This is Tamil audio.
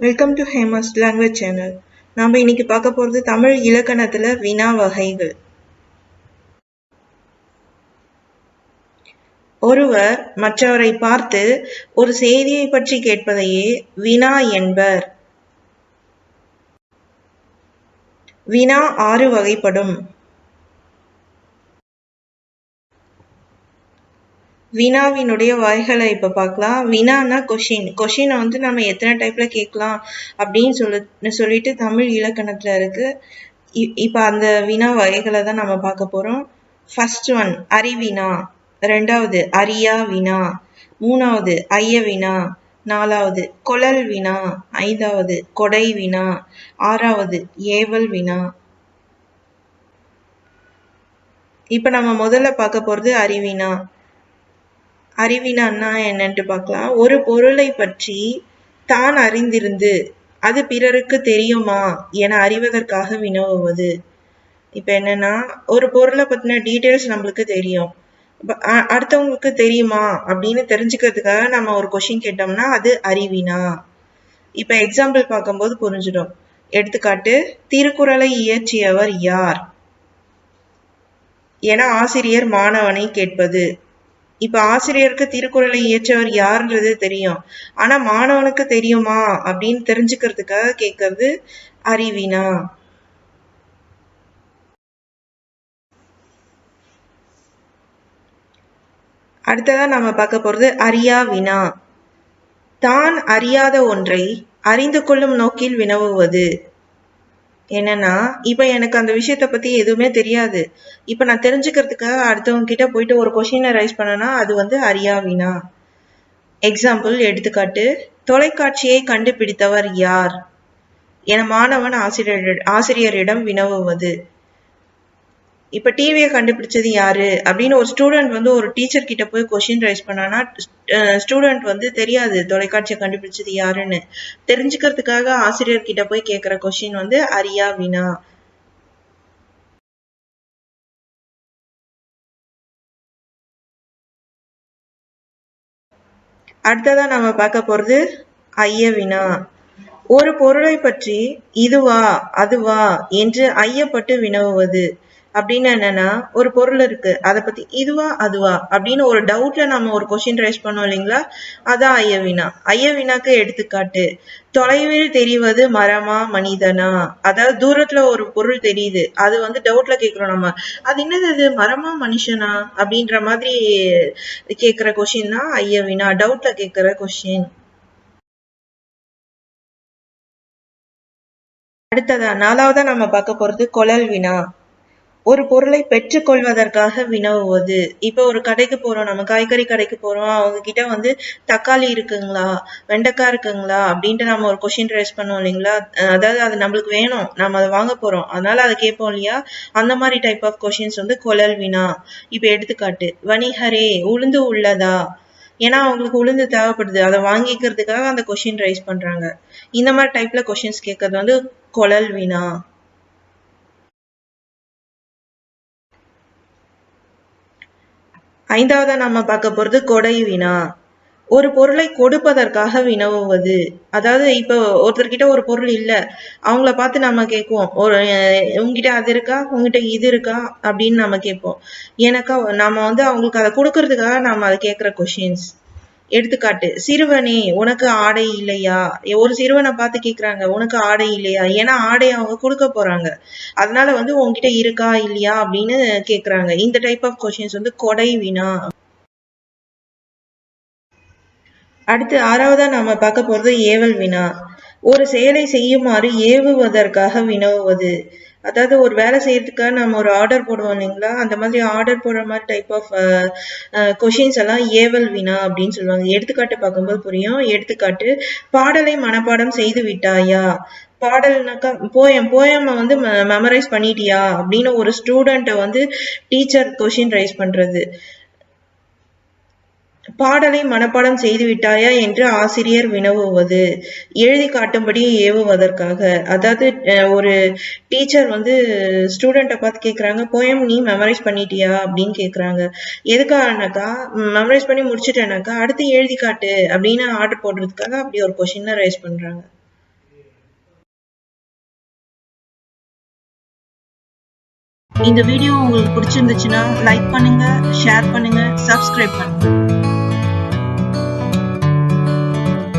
Welcome to Hema's language channel நாம் இன்னைக்கு பார்க்க போகிறது தமிழ் இலக்கணத்தில் வினா வகைகள். ஒருவர் மற்றவரை பார்த்து ஒரு செய்தியை பற்றி கேட்பதையே வினா என்பர். வினா ஆறு வகைப்படும். வினாவினுடைய வகைகளை இப்போ பார்க்கலாம். வினானா கொஷின். கொஷினை வந்து நம்ம எத்தனை டைப்பில் கேட்கலாம் அப்படின்னு சொல்லி சொல்லிட்டு தமிழ் இலக்கணத்தில் இருக்கு. இப்போ அந்த வினா வகைகளை தான் நம்ம பார்க்க போகிறோம் ஃபர்ஸ்ட் ஒன் அறிவினா ரெண்டாவது அரியா வினா மூணாவது ஐய வினா நாலாவது கொழல் வினா ஐந்தாவது கொடை வினா ஆறாவது ஏவல் வினா இப்போ நம்ம முதல்ல பார்க்க போகிறது அறிவினா அறிவினான்னா என்னன்ட்டு பார்க்கலாம். ஒரு பொருளை பற்றி தான் அறிந்திருந்து அது பிறருக்கு தெரியுமா என அறிவதற்காக வினவுவது. இப்போ என்னன்னா ஒரு பொருளை பற்றின டீட்டெயில்ஸ் நம்மளுக்கு தெரியும். அடுத்தவங்களுக்கு தெரியுமா அப்படின்னு தெரிஞ்சுக்கிறதுக்காக நம்ம ஒரு கொஷின் கேட்டோம்னா அது அறிவினா. இப்போ எக்ஸாம்பிள் பார்க்கும்போது புரிஞ்சிடும். எடுத்துக்காட்டு திருக்குறளை இயற்றியவர் யார்? என ஆசிரியர் மாணவனை கேட்பது. இப்ப ஆசிரியருக்கு திருக்குறளை இயற்றவர் யாருன்றது தெரியும். ஆனா மாணவனுக்கு தெரியுமா? அப்படின்னு தெரிஞ்சுக்கிறதுக்காக கேட்கறது அறிவினா. அடுத்ததா நம்ம பார்க்க போறது அறியா வினா. தான் அறியாத ஒன்றை அறிந்து கொள்ளும் நோக்கில் வினவுவது. என்னன்னா இப்ப எனக்கு அந்த விஷயத்த பத்தி எதுவுமே தெரியாது. இப்ப நான் தெரிஞ்சுக்கிறதுக்காக அடுத்தவங்க கிட்ட போயிட்டு ஒரு கொஷினை ரைஸ் பண்ணனா அது வந்து அறியாவினா எக்ஸாம்பிள் எடுத்துக்காட்டு தொலைக்காட்சியை கண்டுபிடித்தவர் யார்? என மாணவன் ஆசிரியர் ஆசிரியரிடம் வினவுவது. இப்ப டிவியை கண்டுபிடிச்சது யாரு? அப்படின்னு ஒரு ஸ்டூடெண்ட் வந்து ஒரு டீச்சர் கிட்ட போய் கொஷின் ரைஸ் பண்ணானா ஸ்டூடெண்ட் வந்து தெரியாது தொலைக்காட்சியை கண்டுபிடிச்சது யாருன்னு. தெரிஞ்சுக்கிறதுக்காக ஆசிரியர் கிட்ட போய் கேட்கிற கொஷின் வந்து அரியா வினா அடுத்ததா நம்ம பார்க்க போறது ஐய வினா ஒரு பொருளை பற்றி இதுவா அதுவா என்று ஐயப்பட்டு வினவுவது. அப்படின்னு என்னன்னா ஒரு பொருள் இருக்கு. அதை பத்தி இதுவா அதுவா அப்படின்னு ஒரு டவுட்ல நம்ம ஒரு கொஸ்டின் ரைஸ் பண்ணோம் இல்லைங்களா? அதான் ஐயவினா ஐயவினாக்கு எடுத்துக்காட்டு. தொலைவில் தெரிவது மரமா மனிதனா? அதாவது தூரத்துல ஒரு பொருள் தெரியுது. அது வந்து டவுட்ல கேக்குறோம் நம்ம. அது என்னது அது மரமா மனுஷனா? அப்படின்ற மாதிரி கேக்குற கொஸ்டின் தான் ஐயவினா டவுட்ல கேக்குற கொஸ்டின் அடுத்ததா நாலாவதா நம்ம பார்க்க போறது கொழல் வினா ஒரு பொருளை பெற்றுக்கொள்வதற்காக வினவுவது. இப்போ ஒரு கடைக்கு போறோம் நம்ம காய்கறி கடைக்கு போறோம் அவங்க கிட்ட வந்து தக்காளி இருக்குங்களா வெண்டைக்காய் இருக்குங்களா அப்படின்ட்டு நம்ம ஒரு கொஷின் ரைஸ் பண்ணுவோம் இல்லைங்களா? அதாவது அது நம்மளுக்கு வேணும் நம்ம அதை வாங்க போறோம். அதனால அதை கேட்போம் இல்லையா? அந்த மாதிரி டைப் ஆஃப் கொஷின்ஸ் வந்து கொலல் வினா. இப்போ எடுத்துக்காட்டு வணிகரே உளுந்து உள்ளதா? ஏன்னா அவங்களுக்கு உளுந்து தேவைப்படுது. அதை வாங்கிக்கிறதுக்காக அந்த கொஷின் ரைஸ் பண்றாங்க. இந்த மாதிரி டைப்ல கொஷின்ஸ் கேட்கறது வந்து கொழல் வினா. ஐந்தாவதா நம்ம பார்க்க போறது கொடை வினா ஒரு பொருளை கொடுப்பதற்காக வினவுவது. அதாவது இப்போ ஒருத்தர்கிட்ட ஒரு பொருள் இல்ல. அவங்கள பார்த்து நம்ம கேட்குவோம். ஒரு உங்ககிட்ட அது இருக்கா? உங்ககிட்ட இது இருக்கா? அப்படின்னு நம்ம கேட்போம். எனக்கா நம்ம வந்து அவங்களுக்கு அதை கொடுக்கறதுக்காக நம்ம அதை கேட்குற கொஷின்ஸ் எடுத்துக்காட்டு சிறுவனே உனக்கு ஆடை இல்லையா? ஒரு சிறுவனை பார்த்து கேக்குறாங்க உனக்கு ஆடை இல்லையா? ஏன்னா ஆடை அவங்க கொடுக்க போறாங்க. அதனால வந்து உங்ககிட்ட இருக்கா இல்லையா? அப்படின்னு கேக்குறாங்க. இந்த டைப் ஆஃப் கொஸ்டின்ஸ் வந்து கொடை வினா அடுத்து ஆறாவதா நாம பார்க்க போறது ஏவல் வினா ஒரு செயலை செய்யுமாறு ஏவுவதற்காக வினவுவது. அதாவது ஒரு வேலை செய்யறதுக்காக நம்ம ஒரு ஆர்டர் போடுவோம் இல்லைங்களா? அந்த மாதிரி ஆர்டர் போடுற மாதிரி டைப் ஆஃப் கொஷின்ஸ் எல்லாம் ஏவல் வினா அப்படின்னு சொல்லுவாங்க. எடுத்துக்காட்டு பார்க்கும்போது புரியும். எடுத்துக்காட்டு பாடலை மனப்பாடம் செய்து விட்டாயா? பாடல்னாக்கா போயம் போயம் வந்து மெமரைஸ் பண்ணிட்டியா? அப்படின்னு ஒரு ஸ்டூடெண்ட்டை வந்து டீச்சர் கொஷின் ரைஸ் பண்றது. பாடலை மனப்பாடம் செய்துவிட்டாயா என்று ஆசிரியர் வினவுவது. எழுதி காட்டும்படி ஏவுவதற்காக. அதாவது ஒரு டீச்சர் வந்து ஸ்டூடெண்ட்டை பார்த்து கேட்குறாங்க போயம் நீ மெமரைஸ் பண்ணிட்டியா? அப்படின்னு கேட்குறாங்க எதுக்காகனாக்கா மெமரைஸ் பண்ணி முடிச்சுட்டேனாக்கா அடுத்து எழுதி காட்டு அப்படின்னு ஆர்டர் போடுறதுக்காக அப்படி ஒரு கொஷினை ரைஸ் பண்ணுறாங்க இந்த வீடியோ உங்களுக்கு பிடிச்சிருந்துச்சுன்னா லைக் பண்ணுங்க ஷேர் பண்ணுங்க சப்ஸ்கிரைப் பண்ணுங்க.